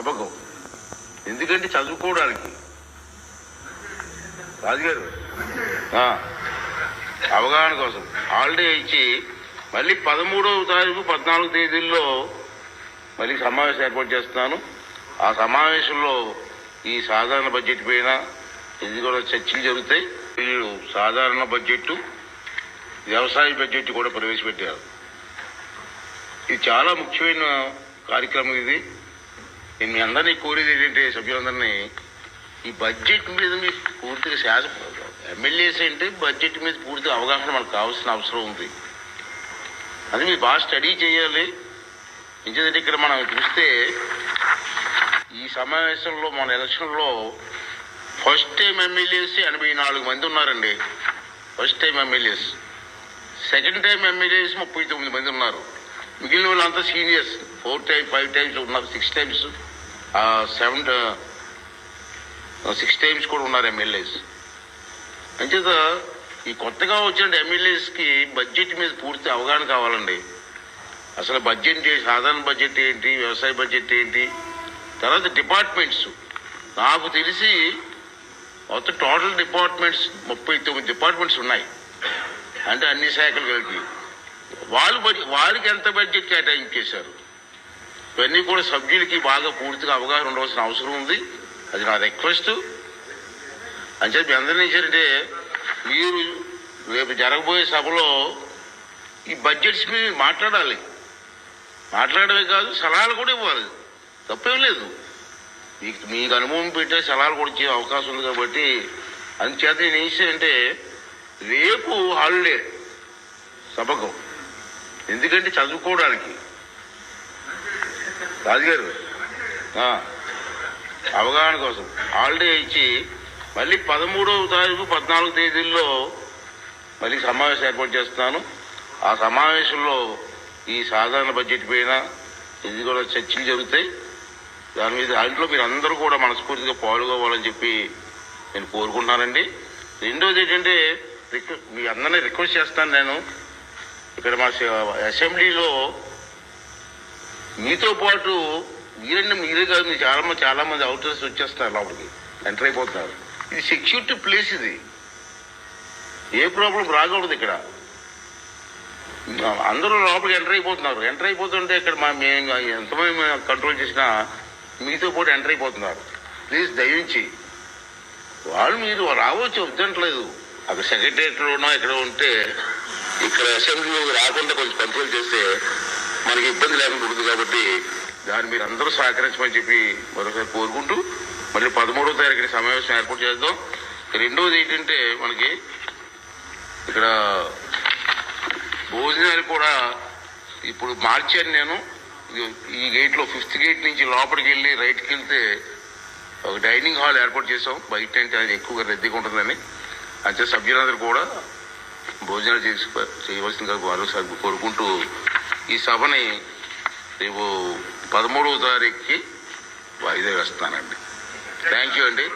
సభకు ఎందుకంటే చదువుకోవడానికి. రాజుగారు అవగాహన కోసం హాలిడే ఇచ్చి మళ్ళీ పదమూడవ తారీఖు పద్నాలుగు తేదీల్లో మళ్ళీ సమావేశం ఏర్పాటు చేస్తున్నాను. ఆ సమావేశంలో ఈ సాధారణ బడ్జెట్ పైన ఇది కూడా చర్చలు జరుగుతాయి. వీళ్ళు సాధారణ బడ్జెట్ వ్యవసాయ బడ్జెట్ కూడా ప్రవేశపెట్టారు. ఇది చాలా ముఖ్యమైన కార్యక్రమం ఇది. మీ అందరినీ కోరేది ఏంటంటే సభ్యులందరినీ ఈ బడ్జెట్ మీద మీకు పూర్తిగా శాస ఎమ్మెల్యేస్ అంటే బడ్జెట్ మీద పూర్తిగా అవగాహన మనకు కావాల్సిన అవసరం ఉంది. అది మీరు బాగా స్టడీ చేయాలి. ఎందుకంటే ఇక్కడ మనం చూస్తే ఈ సమావేశంలో మన ఎలక్షన్లో ఫస్ట్ టైం ఎమ్మెల్యేస్ ఎనభై నాలుగు మంది ఉన్నారండి. First time MLAs second time MLAs ముప్పై తొమ్మిది మంది ఉన్నారు. మిగిలిన వాళ్ళంతా seniors four time five times ఉన్నారు. Six times seven six times కూడా ఉన్నారు ఎమ్మెల్యేస్ అంచేత ఈ కొత్తగా వచ్చిన ఎమ్మెల్యేస్కి బడ్జెట్ మీద పూర్తి అవగాహన కావాలండి. అసలు బడ్జెట్ సాధారణ బడ్జెట్ ఏంటి వ్యవసాయ బడ్జెట్ ఏంటి తర్వాత డిపార్ట్మెంట్స్ నాకు తెలిసి మొత్తం టోటల్ డిపార్ట్మెంట్స్ ముప్పై తొమ్మిది డిపార్ట్మెంట్స్ ఉన్నాయి. అంటే అన్ని శాఖలు కలిపి. వాళ్ళు వారికి వాళ్ళకి ఎంత బడ్జెట్ కేటాయించేశారు? ఇవన్నీ కూడా సభ్యులకి బాగా పూర్తిగా అవగాహన ఉండవలసిన అవసరం ఉంది. అది నా రిక్వెస్ట్. అని చెప్పి అందరినీ ఏంటంటే మీరు రేపు జరగబోయే సభలో ఈ బడ్జెట్స్ మీద మాట్లాడాలి. మాట్లాడమే కాదు సలహాలు కూడా ఇవ్వాలి. తప్పేం లేదు. మీకు మీకు అనుభవం పెట్టే సలహాలు కూడా ఇచ్చే అవకాశం ఉంది కాబట్టి అందుచేత నేను ఏం చేశానంటే రేపు హాలిడే సభకు. ఎందుకంటే చదువుకోవడానికి. రాజుగారు అవగాహన కోసం హాలిడే ఇచ్చి మళ్ళీ పదమూడవ తారీఖు పద్నాలుగు తేదీల్లో మళ్ళీ సమావేశం ఏర్పాటు చేస్తున్నాను. ఆ సమావేశంలో ఈ సాధారణ బడ్జెట్ పైన ఇది కూడా చర్చలు జరుగుతాయి. దాని మీద దాంట్లో మీరు అందరూ కూడా మనస్ఫూర్తిగా పాల్గొవాలని చెప్పి నేను కోరుకుంటున్నానండి. రెండోది ఏంటంటే రిక్వెస్ట్ మీ అందరినీ రిక్వెస్ట్ చేస్తాను నేను. ఇక్కడ మా అసెంబ్లీలో మీతో పాటు మీరండి మీరే కాదు మీరు చాలా మంది చాలా మంది అవుటర్స్ వచ్చేస్తున్నారు లోపలికి. ఎంటర్ అయిపోతున్నారు. ఇది సెక్యూరిటీ ప్లేస్ ఇది. ఏ ప్రాబ్లం రాకూడదు ఇక్కడ. అందరూ లోపలికి ఎంటర్ అయిపోతున్నారు. ఎంటర్ అయిపోతుంటే ఇక్కడ మా మేము ఎంతమంది మేము కంట్రోల్ చేసినా మీతో పాటు ఎంటర్ అయిపోతున్నారు. ప్లీజ్ దయించి. వాళ్ళు మీరు రావచ్చు వద్దంటలేదు అక్కడ సెక్రటరియట్లోనో ఇక్కడ ఉంటే ఇక్కడ అసెంబ్లీలోకి రాకుండా కొంచెం కంట్రోల్ చేస్తే మనకి ఇబ్బంది లేకుండా ఉంటుంది కాబట్టి దాన్ని మీరు అందరూ సహకరించమని చెప్పి మరోసారి కోరుకుంటూ మళ్ళీ పదమూడవ తారీఖున సమావేశం ఏర్పాటు చేద్దాం. రెండవది ఏంటంటే మనకి ఇక్కడ భోజనాలు కూడా ఇప్పుడు మార్చాను నేను. ఈ గేట్లో ఫిఫ్త్ గేట్ నుంచి లోపలికి వెళ్ళి రైట్కి వెళ్తే ఒక డైనింగ్ హాల్ ఏర్పాటు చేసాం బయట అంటే అది ఎక్కువగా రద్దీగా ఉంటుందని. అంతే సభ్యులందరూ కూడా భోజనాలు చేసి చేయవలసిందిగా మరోసారి కోరుకుంటూ ఈ సభని రేపు పదమూడవ తారీఖుకి వాయిదా వేస్తానండి. థ్యాంక్ యూ అండి.